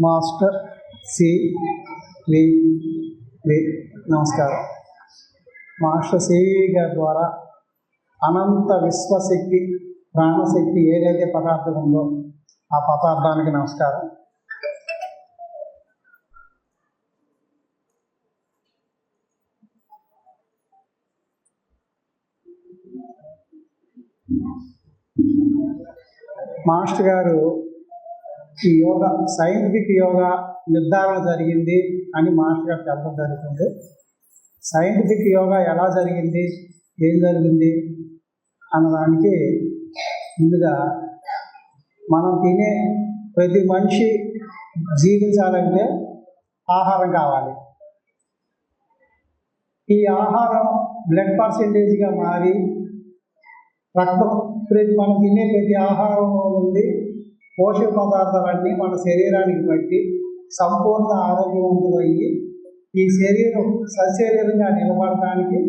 Master C. వి. వి. నమస్కారం. Master CV గారి ద్వారా అనంత విశ్వశక్తి ప్రాణశక్తి ఏదైతే పదార్థం ఉందో ఆ పదార్థానికి నమస్కారం. మాస్టర్ గారు ఈ యోగా సైంటిఫిక్ యోగా నిర్ధారణ జరిగింది అని మాస్టర్ గారు చెప్పడం జరుగుతుంది. సైంటిఫిక్ యోగా ఎలా జరిగింది? ఏం జరిగింది? అన్నదానికి ముందుగా మనం తినే ప్రతి మనిషి జీవించాలంటే ఆహారం కావాలి. ఈ ఆహారం బ్లడ్ పర్సెంటేజ్గా మారి రక్తం ప్రతి మనం తినే ప్రతి ఆహారంలో నుండి పోషక పదార్థాలన్నీ మన శరీరానికి బట్టి సంపూర్ణ ఆరోగ్యవంతులయ్యి ఈ శరీరం సశరీరంగా నిలబడటానికి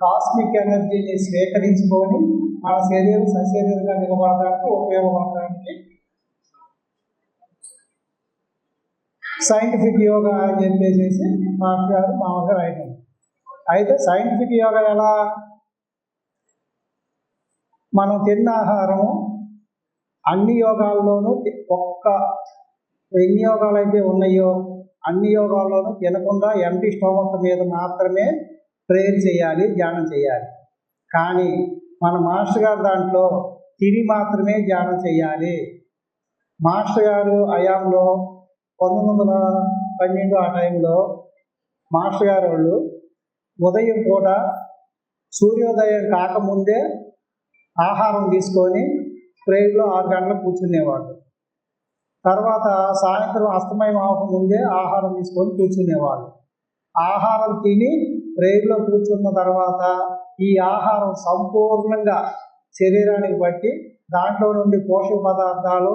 కాస్మిక్ ఎనర్జీని స్వీకరించుకొని మన శరీరం సశరీరంగా నిలబడడానికి ఉపయోగపడడానికి సైంటిఫిక్ యోగా అని చెప్పేసి మాస్టర్ గారు మామూలుగా రాయడం అయితే సైంటిఫిక్ యోగా ఎలా? మనం తిన్న ఆహారము అన్ని యోగాల్లోనూ ఒక్క ఎన్ని యోగాలు అయితే ఉన్నాయో అన్ని యోగాల్లోనూ తినకుండా ఎంటీ స్టోమక్ మీద మాత్రమే ప్రేయర్ చేయాలి ధ్యానం చేయాలి. కానీ మన మాస్టర్ గారు దాంట్లో తిని మాత్రమే ధ్యానం చేయాలి. మాస్టర్ గారు అయాంలో పంతొమ్మిది వందల పన్నెండు ఆ టైంలో మాస్టర్ గారు వాళ్ళు ఉదయం పూట సూర్యోదయం కాకముందే ఆహారం తీసుకొని ప్రేయర్లో ఆరు గంటలకు కూర్చునేవాడు. తర్వాత సాయంత్రం అస్తమయం అవ్వకముందే ఆహారం తీసుకొని కూర్చునేవాడు. ఆహారం తిని ప్రేయర్లో కూర్చున్న తర్వాత ఈ ఆహారం సంపూర్ణంగా శరీరానికి బట్టి దాంట్లో నుండి పోషక పదార్థాలు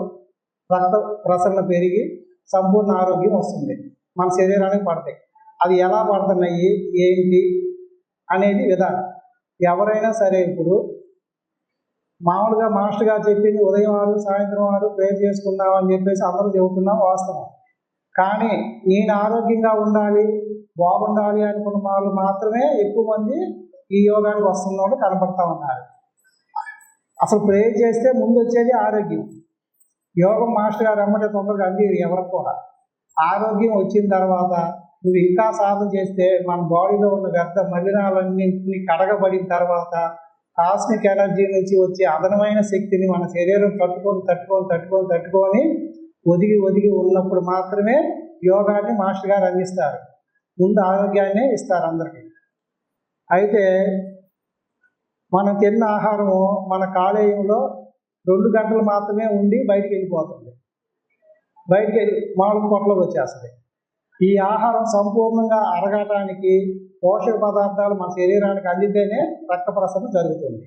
రక్త ప్రసరణ పెరిగి సంపూర్ణ ఆరోగ్యం వస్తుంది. మన శరీరానికి పడతాయి. అది ఎలా పడుతున్నాయి ఏంటి అనేది విధానం. ఎవరైనా సరే ఇప్పుడు మామూలుగా మాస్టర్ గారు చెప్పింది ఉదయం ఆడు సాయంత్రం ఆడు ప్రేర్ చేసుకుందాం అని చెప్పేసి అందరూ చెబుతున్నాం వాస్తవం. కానీ నేను ఆరోగ్యంగా ఉండాలి బాగుండాలి అనుకున్న వాళ్ళు మాత్రమే ఎక్కువ మంది ఈ యోగానికి వస్తున్నోడు కనపడతా ఉన్నారు. అసలు ప్రేర్ చేస్తే ముందు వచ్చేది ఆరోగ్యం. యోగం మాస్టర్ గారు అమ్మటే తొందరగా అంది ఎవరికి కూడా. ఆరోగ్యం వచ్చిన తర్వాత నువ్వు ఇంకా సాధన చేస్తే మన బాడీలో ఉన్న వ్యర్థ మలినాలన్నింటినీ కడగబడిన తర్వాత కాస్మిక్ ఎనర్జీ నుంచి వచ్చే అదనమైన శక్తిని మన శరీరం తట్టుకొని తట్టుకొని తట్టుకొని తట్టుకొని ఒదిగి ఒదిగి ఉన్నప్పుడు మాత్రమే యోగాన్ని మాస్టర్ గారు అందిస్తారు. ముందు ఆరోగ్యాన్ని ఇస్తారు అందరికీ. అయితే మనం తిన్న ఆహారము మన కాలేయంలో రెండు గంటలు మాత్రమే ఉండి బయటికి వెళ్ళిపోతుంది. బయటికి వెళ్ళి మామిడి పొట్టలోకి వచ్చేస్తుంది. ఈ ఆహారం సంపూర్ణంగా అరగటానికి పోషక పదార్థాలు మన శరీరానికి అందితేనే రక్త ప్రసరణ జరుగుతుంది.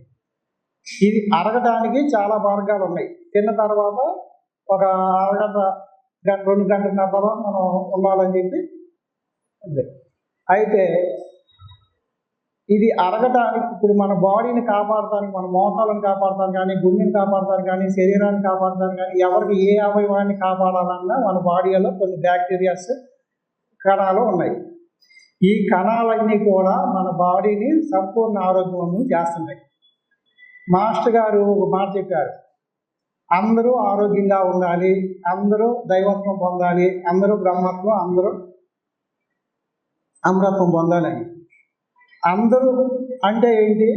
ఇది అరగటానికి చాలా మార్గాలు ఉన్నాయి. తిన్న తర్వాత ఒక అరగంట గంట రెండు గంటల తర్వాత మనం ఉండాలని చెప్పి ఉంది. అయితే ఇది అరగటానికి ఇప్పుడు మన బాడీని కాపాడటానికి మన మోకాలను కాపాడటానికి కానీ గుండెని కాపాడటానికి కానీ శరీరాన్ని కాపాడటానికి కానీ ఎవరికి ఏ అవయవాన్ని కాపాడాలన్నా మన బాడీలో కొన్ని బ్యాక్టీరియాస్ కణాలు ఉన్నాయి. ఈ కణాలన్నీ కూడా మన బాడీని సంపూర్ణ ఆరోగ్యవంతం చేస్తున్నాయి. మాస్టర్ గారు ఒక మాట చెప్పారు. అందరూ ఆరోగ్యంగా ఉండాలి అందరూ దైవత్వం పొందాలి అందరూ బ్రహ్మత్వం అందరూ అమరత్వం పొందాలని అందరూ అంటే ఏంటి?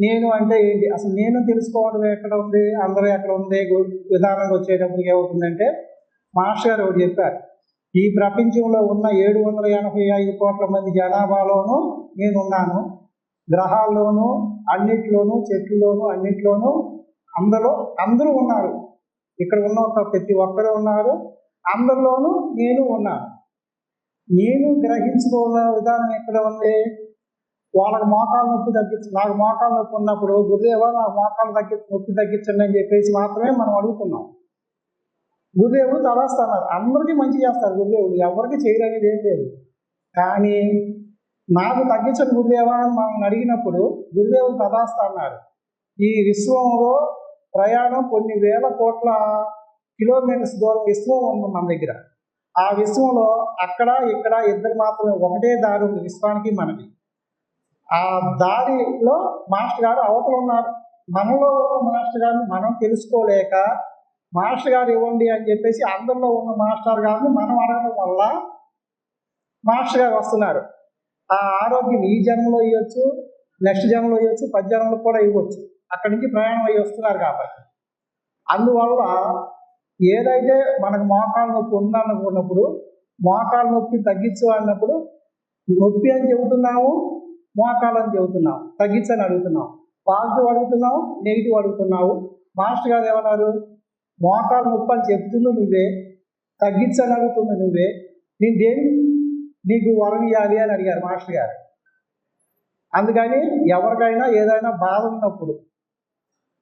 నేను అంటే ఏంటి? అసలు నేను తెలుసుకోవడం ఎక్కడ ఉంది? అందరూ ఎక్కడ ఉంది? విధానంగా వచ్చేటప్పటికి ఏమవుతుందంటే మాస్టర్ గారు ఒకటి చెప్పారు. ఈ ప్రపంచంలో ఉన్న ఏడు వందల ఎనభై ఐదు కోట్ల మంది జనాభాలోనూ నేను ఉన్నాను గ్రహాల్లోనూ అన్నిట్లోనూ చెట్లలోనూ అన్నిట్లోనూ అందరూ అందరూ ఉన్నారు. ఇక్కడ ఉన్న ప్రతి ఒక్కరు ఉన్నారు. అందరిలోనూ నేను ఉన్నాను. నేను గ్రహించుకోవాల విధానం ఎక్కడ ఉంది? వాళ్ళకి మోకాలు నొప్పి తగ్గించు నాకు మోకాలు నొప్పి ఉన్నప్పుడు గురుదేవా నాకు మోకాలు తగ్గి నొప్పి తగ్గించండి అని చెప్పేసి మాత్రమే మనం అడుగుతున్నాం. గురుదేవుడు తలాస్తున్నారు అందరికీ మంచి చేస్తారు గురుదేవుడు. ఎవరికి చేయరనేది ఏం లేదు. కానీ నాకు తగ్గించిన గురుదేవా అని మనం అడిగినప్పుడు గురుదేవుడు తదాస్త అన్నారు ఈ విశ్వంలో ప్రయాణం కొన్ని వేల కోట్ల కిలోమీటర్స్ దూరం విశ్వం ఉంది మన దగ్గర. ఆ విశ్వంలో అక్కడ ఇక్కడ ఇద్దరు మాత్రమే ఒకటే దారి ఉంది విశ్వానికి మనకి ఆ దారిలో మాస్టర్ గారు అవతలు ఉన్నారు మనలో ఉన్న మాస్టర్ గారిని మనం తెలుసుకోలేక మాస్టర్ గారు ఇవ్వండి అని చెప్పేసి అందరిలో ఉన్న మాస్టర్ గారిని మనం అడగడం వల్ల మాస్టర్ గారు వస్తున్నారు. ఆ ఆరోగ్యం ఈ జన్మలో ఇవ్వచ్చు నెక్స్ట్ జన్మలో ఇవ్వచ్చు పది జన్మలో కూడా ఇవ్వచ్చు. అక్కడి నుంచి ప్రయాణం అయ్యి వస్తున్నారు కాబట్టి. అందువల్ల ఏదైతే మనకు మోకాలు నొప్పి ఉందనుకున్నప్పుడు మోకాలు నొప్పి తగ్గించు అన్నప్పుడు నొప్పి అని చెబుతున్నాము మోకాలు అని చెబుతున్నాం తగ్గించని అడుగుతున్నాం పాజిటివ్ అడుగుతున్నావు నెగిటివ్ అడుగుతున్నావు మాస్టర్ గారు ఏమన్నారు? మోకాలు ముప్పని అని నువ్వే. తగ్గించని నువ్వే. నేను దేని నీకు వరం ఇవ్వాలి అని అడిగారు మాస్టర్ గారు. అందుకని ఎవరికైనా ఏదైనా బాధ ఉన్నప్పుడు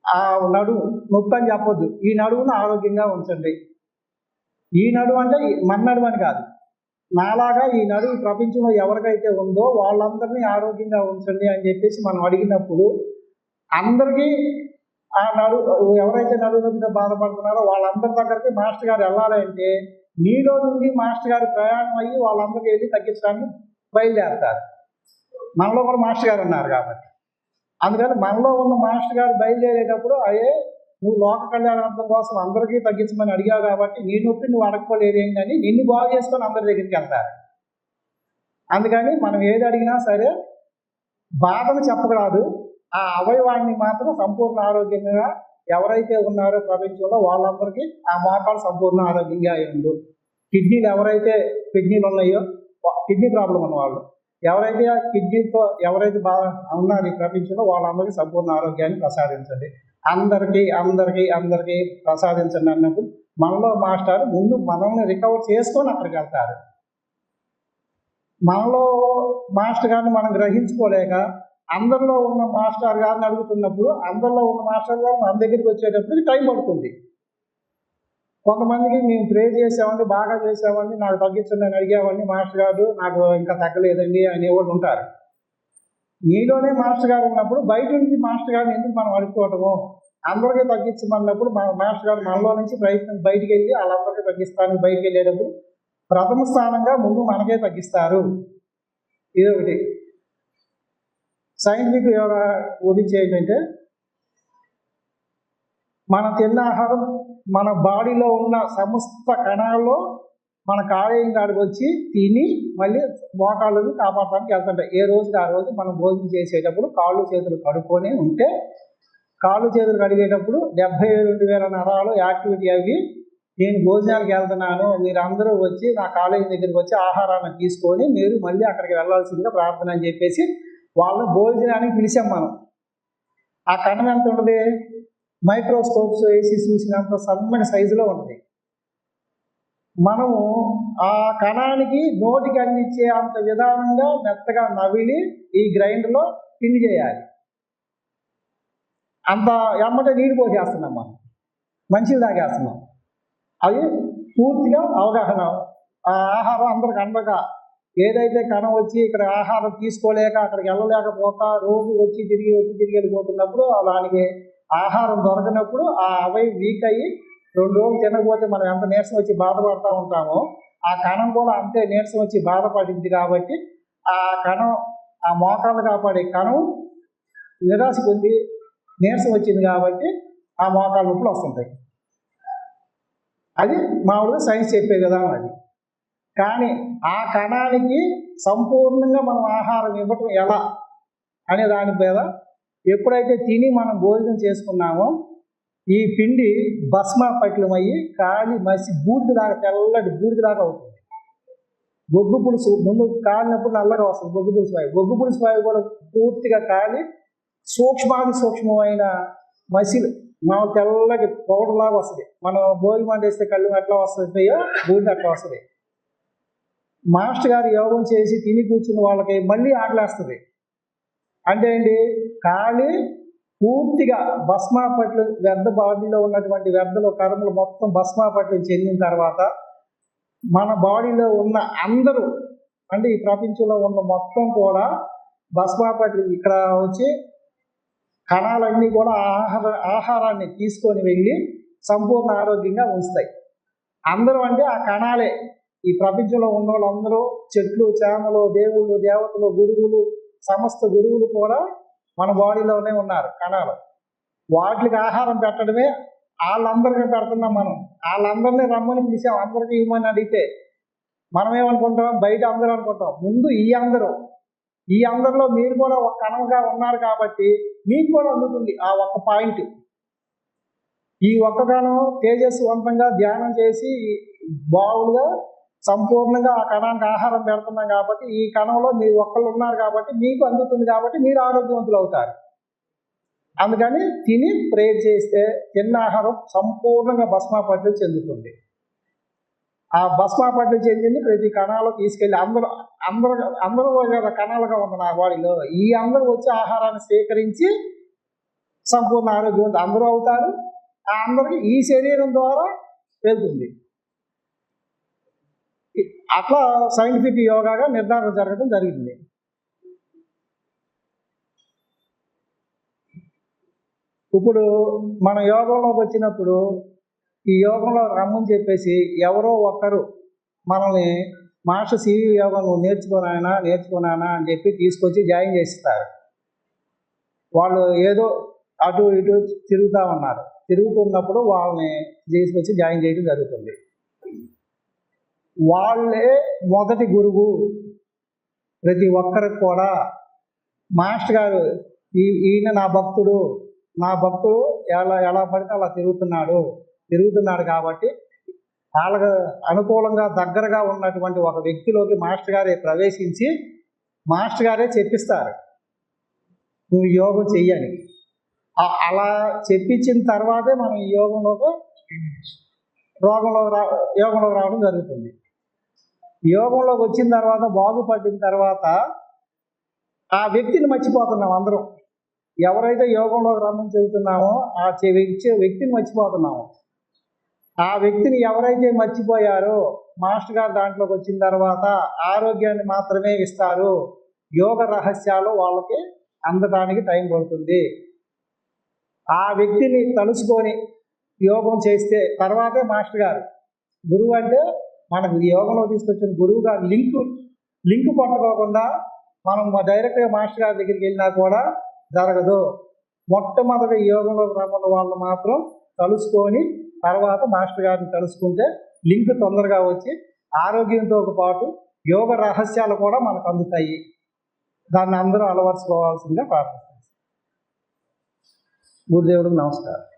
ఆ నడుము నొప్పి అని చెప్పొద్దు. ఈ నడువును ఆరోగ్యంగా ఉంచండి. ఈ నడువు అంటే మన నడువు అని కాదు. నాలాగా ఈ నడువు ప్రపంచంలో ఎవరికైతే ఉందో వాళ్ళందరినీ ఆరోగ్యంగా ఉంచండి అని చెప్పేసి మనం అడిగినప్పుడు అందరికీ ఆ నడు ఎవరైతే నడువు బాధపడుతున్నారో వాళ్ళందరి దగ్గరికి మాస్టర్ గారు వెళ్ళాలంటే మీలో నుండి మాస్టర్ గారు ప్రయాణం అయ్యి వాళ్ళందరికీ వెళ్ళి తగ్గించడానికి బయలుదేరతారు. మనలో కూడా మాస్టర్ గారు ఉన్నారు కాబట్టి. అందుకని మనలో ఉన్న మాస్టర్ గారు బయలుదేరేటప్పుడు అయ్యే నువ్వు లోక కళ్యాణార్థం కోసం అందరికీ తగ్గించమని అడిగావు కాబట్టి నీ నొప్పి నువ్వు ఏం ఏంటని నిన్ను బాగు చేసుకొని అందరి దగ్గరికి వెళ్తారు. అందుకని మనం ఏది అడిగినా సరే బాధను చెప్పకూడదు. ఆ అవయవాన్ని మాత్రం సంపూర్ణ ఆరోగ్యంగా ఎవరైతే ఉన్నారో ప్రపంచంలో వాళ్ళందరికీ ఆ మోకాలు సంపూర్ణ ఆరోగ్యంగా ఉండు. కిడ్నీలు ఎవరైతే కిడ్నీలు ఉన్నాయో కిడ్నీ ప్రాబ్లం ఉన్న వాళ్ళు ఎవరైతే కిడ్నీతో ఎవరైతే బాగా ఉన్నారు ఈ ప్రపంచంలో వాళ్ళందరికీ సంపూర్ణ ఆరోగ్యాన్ని ప్రసాదించండి. అందరికీ అందరికీ అందరికీ ప్రసాదించండి అన్నప్పుడు మనలో మాస్టర్ ముందు మనల్ని రికవర్ చేసుకొని అక్కడికి వెళ్తారు. మనలో మాస్టర్ గారిని మనం గ్రహించుకోలేక అందరిలో ఉన్న మాస్టర్ గారిని అడుగుతున్నప్పుడు అందరిలో ఉన్న మాస్టర్ గారు మన దగ్గరికి వచ్చేటప్పుడు టైం పడుతుంది. కొంతమందికి మేము ప్రే చేసామండి బాగా చేసామండి నాకు తగ్గించండి అని అడిగామండి మాస్టర్ గారు నాకు ఇంకా తగ్గలేదండి అనేవాళ్ళు ఉంటారు. నీలోనే మాస్టర్ గారు ఉన్నప్పుడు బయట నుంచి మాస్టర్ గారిని ఎందుకు మనం అడుక్కోవటము? అందరికీ తగ్గించమన్నప్పుడు మా మాస్టర్ గారు మనలో నుంచి ప్రయత్నం బయటికి వెళ్ళి వాళ్ళందరికీ తగ్గిస్తాను బయటికి వెళ్ళేటప్పుడు ప్రథమ స్థానంగా ముందు మనకే తగ్గిస్తారు. ఇదొకటి. సైంటిఫిక్ యోగా ఉదించి ఏంటంటే మనం తిన్న ఆహారం మన బాడీలో ఉన్న సమస్త కణాల్లో మన కాలేయం కాడికి వచ్చి తిని మళ్ళీ మోకాళ్ళను కాపాడటానికి వెళ్తుంటాయి. ఏ రోజుకి ఆ రోజు మనం భోజనం చేసేటప్పుడు కాళ్ళు చేతులు కడుక్కొని ఉంటే కాళ్ళు చేతులు కడిగేటప్పుడు డెబ్బై రెండు వేల నరాలు యాక్టివిటీ అవి నేను భోజనాలకు వెళ్తున్నాను మీరు అందరూ వచ్చి నా కాలేజీ దగ్గరికి వచ్చి ఆహారాన్ని తీసుకొని మీరు మళ్ళీ అక్కడికి వెళ్ళాల్సిందిగా ప్రార్థన అని చెప్పేసి వాళ్ళని భోజనానికి పిలిచాం మనం. ఆ కణం ఎంత ఉంటుంది? మైక్రోస్కోప్స్ వేసి చూసినంత సన్నని సైజులో ఉంటుంది. మనము ఆ కణానికి నోటికి అందించే అంత విధానంగా మెత్తగా నవిలి ఈ గ్రైండర్లో పిండి చేయాలి. అంత ఎమ్మటే నీళ్ళు పోసేస్తున్నాం మనం. మంచిది తాగేస్తున్నాం. అవి పూర్తిగా అవగాహన. ఆ ఆహారం అందరికి అందక ఏదైతే కణం వచ్చి ఇక్కడ ఆహారం తీసుకోలేక అక్కడికి వెళ్ళలేకపోతా రోజు వచ్చి తిరిగి వచ్చి తిరిగి వెళ్ళిపోతున్నప్పుడు దానికి ఆహారం దొరకనప్పుడు ఆ అవై వీక్ అయ్యి రెండు రోజులు తినకపోతే మనం ఎంత నీరసం వచ్చి బాధపడుతూ ఉంటామో ఆ కణం కూడా అంతే నీరసం వచ్చి బాధపడింది కాబట్టి ఆ కణం ఆ మోకాలు కాపాడే కణం నిరాశ పొంది నీరసం వచ్చింది కాబట్టి ఆ మోకాళ్ళ నొప్పులు వస్తుంటాయి. అది మామూలుగా సైన్స్ చెప్పే విధానం అది. కానీ ఆ కణానికి సంపూర్ణంగా మనం ఆహారం ఇవ్వటం ఎలా అనే దాని మీద ఎప్పుడైతే తిని మనం భోజనం చేసుకున్నామో ఈ పిండి భస్మ పట్లమయ్యి కాలి మసి బూడిదలాగా తెల్లటి బూడిదలాగా అవుతుంది. బొగ్గు పులుసు ముందు కాలినప్పుడు నల్లగా వస్తుంది బొగ్గు పులుసు వాయు బొగ్గు పులుసు వాయు కూడా పూర్తిగా కాలి సూక్ష్మాది సూక్ష్మమైన మసిలు మనం తెల్లటి పౌడర్ లాగా వస్తుంది. మనం భోజనం వండేస్తే కళ్ళు ఎట్లా వస్తుందో బూడిద అట్లా వస్తుంది? మాస్టర్ గారు యోగం చేసి తిని కూర్చున్న వాళ్ళకి మళ్ళీ ఆకలేస్తుంది. అంటే ఏంటి? ఖాళీ పూర్తిగా భస్మాపట్లు వ్యర్థ బాడీలో ఉన్నటువంటి వ్యర్థలు కర్మలు మొత్తం భస్మాపట్లు చెందిన తర్వాత మన బాడీలో ఉన్న అందరూ అంటే ఈ ప్రపంచంలో ఉన్న మొత్తం కూడా భస్మాపట్లు ఇక్కడ వచ్చి కణాలన్నీ కూడా ఆహార ఆహారాన్ని తీసుకొని వెళ్ళి సంపూర్ణ ఆరోగ్యంగా ఉంచుతాయి. అందరూ అంటే ఆ కణాలే. ఈ ప్రపంచంలో ఉన్న వాళ్ళందరూ చెట్లు చేమలు దేవుళ్ళు దేవతలు గురువులు సమస్త గురువులు కూడా మన బాడీలోనే ఉన్నారు కణాలు. వాటికి ఆహారం పెట్టడమే వాళ్ళందరికీ పెడుతున్నాం మనం. వాళ్ళందరినీ రమ్మని పిలిచాం అందరికీ ఇవ్వమని అడిగితే మనం ఏమనుకుంటాం బయట అందరూ అనుకుంటాం. ముందు ఈ అందరూ. ఈ అందరిలో మీరు కూడా ఒక కణంగా ఉన్నారు కాబట్టి మీకు కూడా అందుతుంది ఆ ఒక్క పాయింట్. ఈ ఒక్క కణం తేజస్వంతంగా ధ్యానం చేసి బావులుగా సంపూర్ణంగా ఆ కణానికి ఆహారం పెడుతున్నాం కాబట్టి ఈ కణంలో మీరు ఒక్కళ్ళు ఉన్నారు కాబట్టి మీకు అందుతుంది కాబట్టి మీరు ఆరోగ్యవంతులు అవుతారు. అందుకని తిని ప్రేర్ చేస్తే తిన్న ఆహారం సంపూర్ణంగా భస్మాపట్లు చెందుతుంది. ఆ భస్మాపట్లు చెందింది ప్రతి కణాలు తీసుకెళ్ళి అందరూ అందరూ అందరూ కదా కణాలుగా ఉంది నా బాడీలో ఈ అందరూ వచ్చి ఆహారాన్ని స్వీకరించి సంపూర్ణ ఆరోగ్యవంతులు అందరూ అవుతారు. ఆ అందరికీ ఈ శరీరం ద్వారా వెళ్తుంది. అట్లా సైంటిఫిక్ యోగాగా నిర్ధారణ జరగడం జరిగింది. ఇప్పుడు మన యోగంలోకి వచ్చినప్పుడు ఈ యోగంలో రమ్మని చెప్పేసి ఎవరో ఒకరు మనల్ని మాస్టర్ సివి యోగం నువ్వు నేర్చుకోనాయనా నేర్చుకున్నానా అని చెప్పి తీసుకొచ్చి జాయిన్ చేస్తారు వాళ్ళు ఏదో అటు ఇటు తిరుగుతూ ఉన్నారు. తిరుగుతున్నప్పుడు వాళ్ళని తీసుకొచ్చి జాయిన్ చేయడం జరుగుతుంది. వాళ్ళే మొదటి గురువు. ప్రతి ఒక్కరికి కూడా మాస్టర్ గారు ఈ ఈయన నా భక్తుడు నా భక్తుడు ఎలా ఎలా పడితే అలా తిరుగుతున్నాడు తిరుగుతున్నాడు కాబట్టి వాళ్ళకు అనుకూలంగా దగ్గరగా ఉన్నటువంటి ఒక వ్యక్తిలోకి మాస్టర్ గారే ప్రవేశించి మాస్టర్ గారే చెప్పిస్తారు. నువ్వు యోగం చెయ్యని. అలా చెప్పించిన తర్వాతే మనం ఈ యోగంలోకి రోగంలో రా యోగంలోకి రావడం జరుగుతుంది. యోగంలోకి వచ్చిన తర్వాత బాగుపడిన తర్వాత ఆ వ్యక్తిని మర్చిపోతున్నాం అందరం. ఎవరైతే యోగంలోకి రమ్మని చెబుతున్నామో ఆ ఇచ్చే వ్యక్తిని మర్చిపోతున్నాము ఆ వ్యక్తిని ఎవరైతే మర్చిపోయారో మాస్టర్ గారు దాంట్లోకి వచ్చిన తర్వాత ఆరోగ్యాన్ని మాత్రమే ఇస్తారు. యోగ రహస్యాలు వాళ్ళకి అందడానికి టైం పడుతుంది. ఆ వ్యక్తిని తలుచుకొని యోగం చేస్తే తర్వాతే మాస్టర్ గారు. గురువు అంటే మనం ఈ యోగంలో తీసుకొచ్చిన గురువు గారు లింక్ లింక్ పట్టుకోకుండా మనం డైరెక్ట్గా మాస్టర్ గారి దగ్గరికి వెళ్ళినా కూడా జరగదు. మొట్టమొదటి యోగంలో రమ్మన్న వాళ్ళు మాత్రం తలుసుకొని తర్వాత మాస్టర్ గారిని తలుసుకుంటే లింక్ తొందరగా వచ్చి ఆరోగ్యంతో పాటు యోగ రహస్యాలు కూడా మనకు అందుతాయి. దాన్ని అందరూ అలవర్చుకోవాల్సిందిగా ప్రార్థిస్తాం గురుదేవుడికి నమస్కారం.